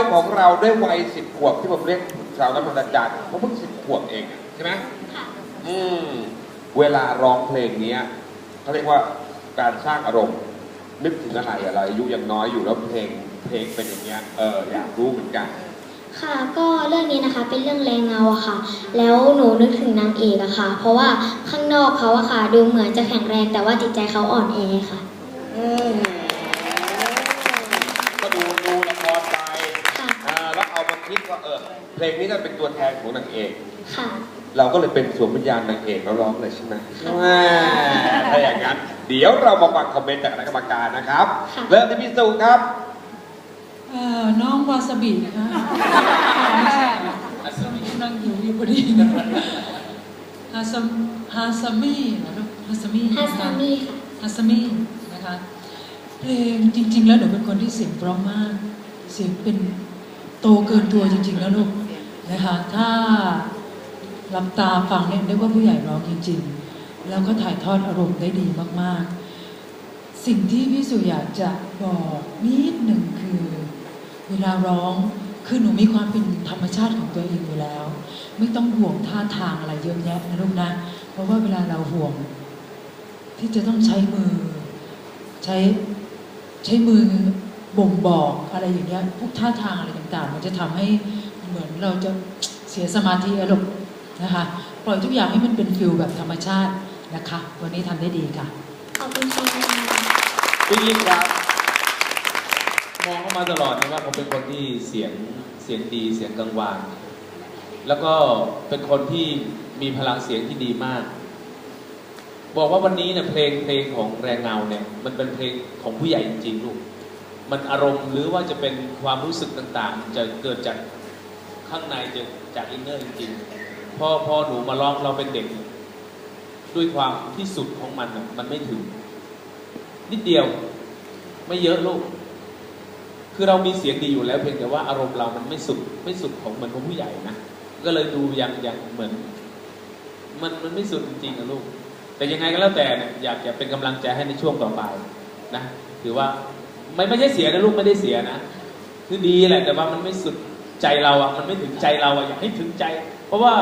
อยของเราด้วยวัยสิบขวบที่ผมเรียกสาวน้อยพันธุ์จันทร์เขาเพิ่งสิบขวบเองอะใช่ไหมค่ะอืมเวลาร้องเพลงเนี้ยเขาเรียกว่าการสร้างอารมณ์ นึกถึงอะไรอะเราอายุยังน้อยอยู่แล้วเพลงเพลงเป็นอย่างเงี้ยเอออยากรู้เหมือนกัน ค่ะก็เรื่องนี้นะคะเป็นเรื่องแรงเงาอะค่ะ แล้วหนูนึกถึงนางเอกอะค่ะ เพราะว่าข้างนอกเขาอะค่ะ ดูเหมือนจะแข็งแรงแต่ว่าจิตใจเขาอ่อนแอค่ะ อืม ว่าเออเพลงนี้น่าเป็นตัวแทนของนางเอก ค่ะ เราก็เลยเป็นสวมวิญญาณนางเอกแล้วร้องเลยใช่ไหมแม่ถ้าอย่างนั้น เดี๋ยวเรามาฟังคอมเมนต์จากคณะกรรมการนะครับ ค่ะ เริ่มที่พี่สุครับเอ่อน้องวาซาบินะคะวาซาบินั่งหิวอยู่พอดีนะฮาซามฮาซามินะลูกฮาซามิฮาซามิค่ะ ฮาซามินะคะเพลงจริง ๆ แล้วหนูเป็นคนที่เสียงเพราะมาก เสียงเป็น โตเกินตัวจริงๆแล้วลูกนะคะถ้าหลับตาฟังเนี่ยนึกว่าผู้ใหญ่ร้องจริง ๆ แล้วก็ถ่ายทอดอารมณ์ได้ดีมากๆ สิ่งที่พี่สุอยากจะบอกนิดหนึ่งคือ เวลาร้องคือหนูมีความเป็นธรรมชาติของตัวเองอยู่แล้ว ไม่ต้องห่วงท่าทางอะไรเยอะแยะนะลูกนะเพราะว่าเวลาเราห่วง ที่จะต้องใช้มือ ใช้ใช้มือ บ่งบอกอะไรอย่างเงี้ยพวกท่าทางอะไรต่างๆ มันจะทำให้เหมือนเราจะเสียสมาธิอารมณ์นะคะปล่อยทุกอย่างให้มันเป็นฟิลแบบธรรมชาตินะคะ วันนี้ทำได้ดีค่ะขอบคุณค่ะพี่ยิ่งครับมองเข้ามาตลอดนะว่าผมเป็นคนที่เสียงเสียงดีเสียงกังวานแล้วก็เป็นคนที่มีพลังเสียงที่ดีมาก บอกว่าวันนี้เนี่ยเพลงเพลงของแรงเงาเนี่ยมันเป็นเพลงของผู้ใหญ่จริงๆลูก มันอารมณ์หรือว่าจะเป็นความรู้สึกต่างๆ จะเกิดจากข้างในจะจากอินเนอร์จริงๆพอพอหนูมาร้องเราเป็นเด็ก ด้วยความที่สุดของมันมันไม่ถึง นิดเดียวไม่เยอะลูกคือเรามีเสียงดีอยู่แล้วเพียงแต่ว่าอารมณ์เรามันไม่สุดไม่สุดของเหมือนของผู้ใหญ่นะก็เลยดูยังยังเหมือน มันมันไม่สุดจริงๆนะลูกแต่ยังไงก็แล้วแต่เนี่ยอยากจะเป็นกำลังใจให้ในช่วงต่อไปนะถือว่า ไม่ไม่ใช่เสียนะลูกไม่ได้เสียนะคือดีแหละแต่ว่ามันไม่สุดใจเราอะมันไม่ถึงใจเราอะอยากให้ถึงใจ เพราะว่า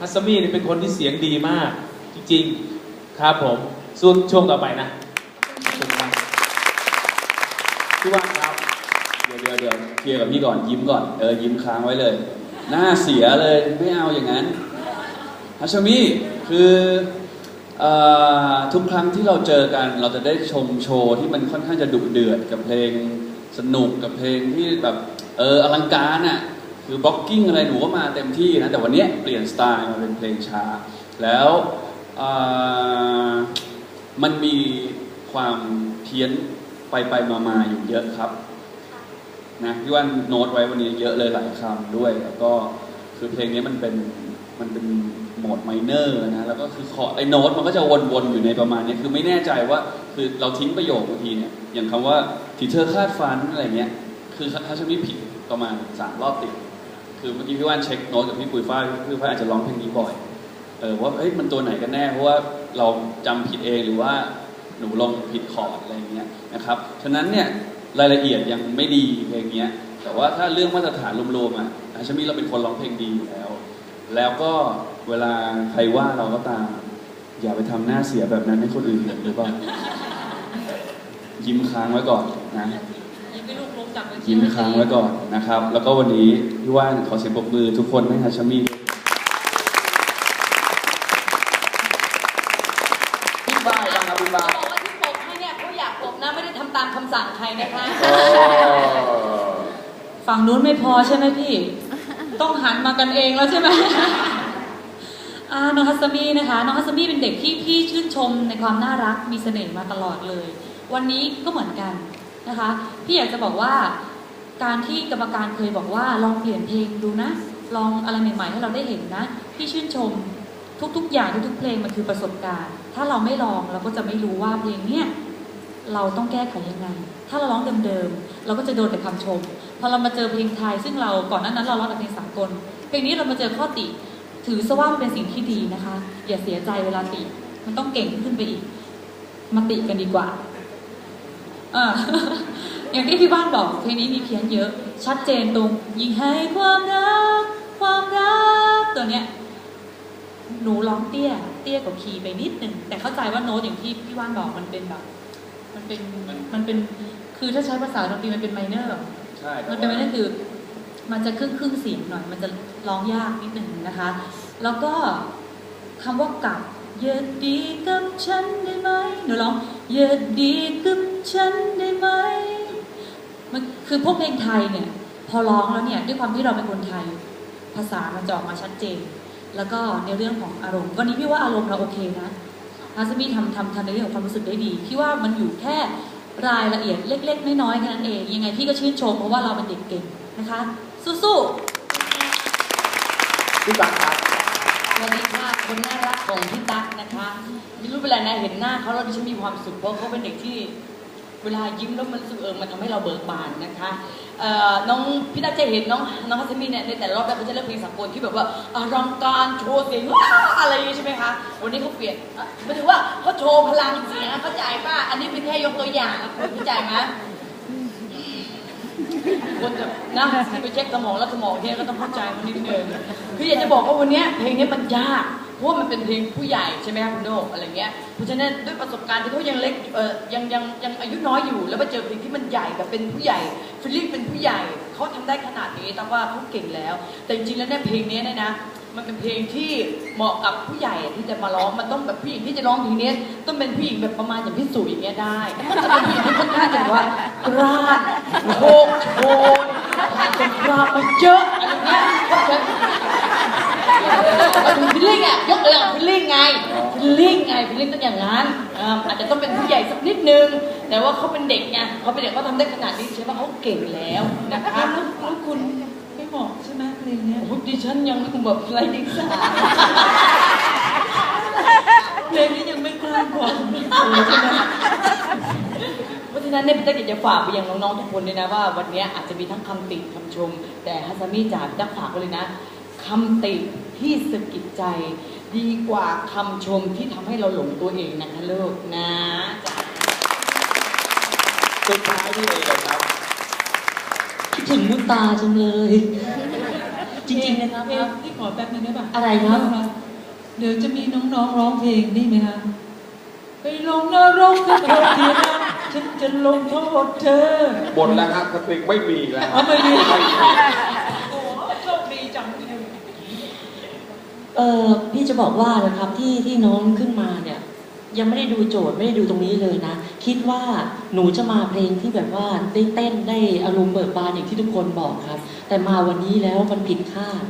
ฮัสมีเนี่เป็นคนที่เสียงดีมาก จริงๆครับผมส่วนช่วงต่อไปนะขอบคุณมากพี่ว่างครับ เดี๋ยวเดี๋ยวเดี๋ยวเคลียร์กับพี่ก่อนยิ้มก่อนเออยิ้มค้างไว้เลย หน้าเสียเลยไม่เอาอย่างนั้นฮัชมิคือ ทุกครั้งที่เราเจอกันเราจะได้ชมโชว์ที่มันค่อนข้างจะดุเดือดกับเพลงสนุกกับเพลงที่แบบเอออลังการอะคือบล็อกกิ้งอะไรหนูก็มาเต็มที่นะแต่วันนี้เปลี่ยนสไตล์มาเป็นเพลงช้า แล้วมันมีความเพี้ยนไปไปมามาอยู่เยอะครับนะพี่ว่าโน้ตไว้วันนี้เยอะเลยหลายคำด้วย แล้วก็คือเพลงนี้มันเป็นมันเป็น โหมดไมเนอร์นะแล้วก็คือคอร์ไอ้โน้ตมันก็จะวนๆอยู่ในประมาณนี้คือไม่แน่ใจว่าคือเราทิ้งประโยคบางทีเนี่ยอย่างคำว่าที่เธอคาดฟันอะไรเงี้ยคือถ้าฉันไม่ผิดประมาณสามรอบติดคือเมื่อกี้พี่ว่านเช็คโน้ตกับพี่ปุยฝ้ายพี่ปุยฝ้าอาจจะร้องเพลงนี้บ่อยเออว่าเฮ้ยมันตัวไหนกันแน่เพราะว่าเราจำผิดเองหรือว่าหนูลงผิดคอร์ดอะไรเงี้ยนะครับฉะนั้นเนี่ยรายละเอียดยังไม่ดีเพลงเนี้ยแต่ว่าถ้าเรื่องมาตรฐานรวมๆอะอาชมีเราเป็นคนร้องเพลงดีอยู่แล้ว แล้วก็ เวลาใครว่าเราก็ตาม อย่าไปทำหน้าเสียแบบนั้นให้คนอื่นเห็นหรือเปล่ายิ้มค้างไว้ก่อนนะยิ้มไม่ลูกลงจากเวทียิ้มค้างไว้ก่อนนะครับ แล้วก็วันนี้พี่ว่านขอเสียงปรบมือทุกคนให้ฮาชามีพี่ฝ้ายบ้างครับพี่ฝ้ายบอกว่าที่ปกให้เนี่ยเขาอยากปกนะไม่ได้ทำตามคำสั่งใครนะคะเออฝั่งนู้นไม่พอใช่ไหมพี่ ต้องหันมากันเองแล้วใช่ไหมอ่า น้องฮัสมี่นะคะ น้องฮัสมี่เป็นเด็กที่พี่ชื่นชมในความน่ารักมีเสน่ห์มาตลอดเลย วันนี้ก็เหมือนกันนะคะ พี่อยากจะบอกว่า การที่กรรมการเคยบอกว่าลองเปลี่ยนเพลงดูนะ ลองอะไรใหม่ๆให้เราได้เห็นนะ พี่ชื่นชมทุกๆ อย่างทุกๆเพลงมันคือประสบการณ์ ถ้าเราไม่ลองเราก็จะไม่รู้ว่าเพลงเนี้ยเราต้องแก้ไขยังไง ถ้าเราร้องเดิมๆ เราก็จะโดนแต่คำชม พอเรามาเจอเพลงไทยซึ่งเราก่อนหน้านั้นเราร้องแต่เพลงสากล เพลงนี้เรามาเจอข้อติ ถือซะว่ามันเป็นสิ่งที่ดีนะคะ อย่าเสียใจเวลาติ มันต้องเก่งขึ้นไปอีก มาติกันดีกว่าอ่าอย่างที่พี่บ้านบอกเพลงนี้มีเพี้ยนเยอะ ชัดเจนตรงยิ่งให้ความรัก ความรักตัวเนี้ยหนูร้องเตี้ย เตี้ยกว่าคีย์ไปนิดหนึ่งแต่เข้าใจว่าโน้ตอย่างที่พี่ว่านบอกมันเป็นแบบ มันเป็นมันเป็นคือถ้าใช้ภาษาดนตรีมันเป็นไมเนอร์ใช่มันเป็นไมเนอร์คือ มันจะครึ่งครึ่งเสียงหน่อย มันจะร้องยากนิดหนึ่งนะคะ แล้วก็คำว่ากับอย่าดีกับฉันได้ไหมหนูร้องอย่าดีกับฉันได้ไหมมันคือพวกเพลงไทยเนี่ย พอร้องแล้วเนี่ยด้วยความที่เราเป็นคนไทย ภาษามันจะออกมาชัดเจน แล้วก็ในเรื่องของอารมณ์วันนี้พี่ว่าอารมณ์เราโอเคนะอาซามีทำทำทำในเรื่องของความรู้สึกได้ดีพี่ว่ามันอยู่แค่รายละเอียดเล็ก ๆ น้อยๆแค่นั้นเอง ยังไงพี่ก็ชื่นชมเพราะว่าเราเป็นเด็กเก่งนะคะ สู้ๆพี่ตั๊กครับสวัสดีค่ะคนน่ารักของพี่ตั๊กนะคะไม่รู้เป็นไรนะเห็นหน้าเขาแล้วดิฉันมีความสุขเพราะเขาเป็นเด็กที่เวลายิ้มแล้วมันรู้สึกเออมันทำให้เราเบิกบานนะคะเอ่อน้องพี่ตั๊กจะเห็นน้องน้องฮัสมินเนี่ยในแต่ละรอบแล้วเขาจะเลือกเพลงสากลที่แบบว่าอลังการโชว์เสียงว้าอะไรอย่างงี้ใช่ไหมคะวันนี้เขาเปลี่ยนอะหมายถึงว่าเขาโชว์พลังเสียงเข้าใจป่ะอันนี้เป็นแค่ยกตัวอย่างนะคุณเข้าใจไหม คนจะนะไปเช็คสมองแล้วสมองเนี่ยก็ต้องเข้าใจมันนิดนึงคืออยากจะบอกว่าวันนี้เพลงนี้มันยากเพราะว่ามันเป็นเพลงผู้ใหญ่ใช่ไหมคะคุณโนอะไรเงี้ยเพราะฉะนั้นด้วยประสบการณ์ที่เขายังเล็กเออยังยังยังอายุน้อยอยู่ แล้วมาเจอเพลงที่มันใหญ่แบบเป็นผู้ใหญ่ฟิลลิ่งเป็นผู้ใหญ่เขาทำได้ขนาดนี้แต่ว่าเขาเก่งแล้ว แต่จริงๆแล้วเนี่ยเพลงนี้เนี่ยนะ มันเป็นเพลงที่เหมาะกับผู้ใหญ่ที่จะมาร้องมันต้องแบบผู้หญิงที่จะร้องเพลงนี้ต้องเป็นผู้หญิงแบบประมาณอย่างพี่สุอย่างเงี้ยได้จะเป็นผู้หญิงที่ค่อนข้างจะแบบว่ากล้าดโชกโชนผ่านสงครามมาเยอะอะไรเงี้ยเข้าใจมันเป็นฟิลลิ่งอะยกตัวอย่างฟิลลิ่งไงฟิลลิ่งไงฟิลลิ่งต้องอย่างนั้นอาจจะต้องเป็นผู้ใหญ่สักนิดนึง แต่ว่าเขาเป็นเด็กไงเขาเป็นเด็กเขาทำได้ขนาดนี้ใช่ไหมเขาเก่งแล้วนะคะแล้วคุณ เหมาะใช่ไหมเพลงเนี้ยโอ้โหดิฉันยังแบบไรดิงสาเพลงนี้ยังไม่กล้ากว่าโอ้ใช่ไหมเพราะฉะนั้นเนี่ยพี่ตั๊กอยากจะฝากไปยังน้องๆทุกคนเลยนะว่าวันนี้อาจจะมีทั้งคำติคำชม แต่ฮัสซามิจ๋าพี่ตั๊กฝากไว้เลยนะคำติที่สะกิดใจ ดีกว่าคำชมที่ทำให้เราหลงตัวเองนะคะลูกนะจ๊ะสุดท้ายพี่เอเลยครับคิด ถึงมุตตาจังเลย จริงๆนะครับเพลงที่ขอแป๊บนึงได้ป่ะอะไรครับ เดี๋ยวจะมีน้องๆร้องเพลงนี่ไหมคะไปลงนรกกันเถอะทีนะฉันจะลงโทษเธอหมดแล้วครับสติไม่มีแล้วเอาไม่มีไม่มีโอ้โชคดีจังเออพี่จะบอกว่านะครับที่ที่น้องขึ้นมาเนี่ย ยังไม่ได้ดูโจทย์ไม่ได้ดูตรงนี้เลยนะ คิดว่าหนูจะมาเพลงที่แบบว่าได้เต้นได้อารมณ์เบิกบานอย่างที่ทุกคนบอกครับ แต่มาวันนี้แล้วมันผิดคาด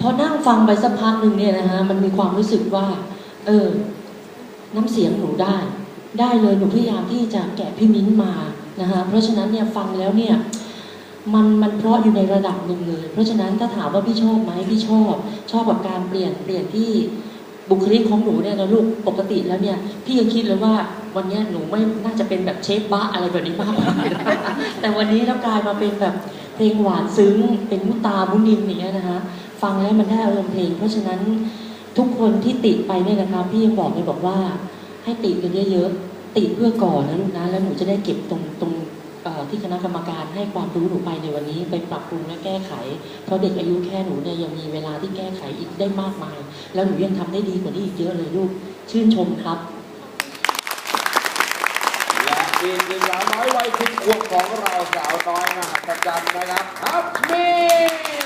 พอนั่งฟังไปสักพักหนึ่งเนี่ยนะฮะมันมีความรู้สึกว่า เออ น้ำเสียงหนูได้ ได้เลยหนูพยายามที่จะแกะพี่มิ้นมานะคะเพราะฉะนั้นเนี่ยฟังแล้วเนี่ยมันมันเพราะอยู่ในระดับหนึ่งเลย เพราะฉะนั้นถ้าถามว่าพี่ชอบไหมพี่ชอบ ชอบกับการเปลี่ยนเปลี่ยนที่ บุคลิกของหนูเนี่ยนะลูกปกติแล้วเนี่ย พี่ยังคิดเลยว่าวันนี้หนูไม่น่าจะเป็นแบบเชฟบ้าอะไรแบบนี้มากกว่าแต่วันนี้แล้วกลายมาเป็นแบบเพลงหวานซึ้ง เป็นมุตามุนินอย่างเงี้ยนะคะฟังแล้วมันได้อารมณ์เพลง เพราะฉะนั้นทุกคนที่ติดไปเนี่ยนะคะพี่ยังบอกเลยบอกว่า ให้ติกันเยอะๆติเพื่อก่อนนะลูกนะแล้วหนูจะได้เก็บตรงตรง ที่คณะกรรมการให้ความรู้หนูไปในวันนี้ไปปรับปรุงและแก้ไข เพราะเด็กอายุแค่หนูเนี่ยยังมีเวลาที่แก้ไขอีกได้มากมาย แล้วหนูยังทำได้ดีกว่านี้อีกเยอะเลยลูก ชื่นชมครับและอีกหนึ่งสาวน้อยวัยสิบขวบของเราสาวน้อยมหัศจรรย์นะครับครับมี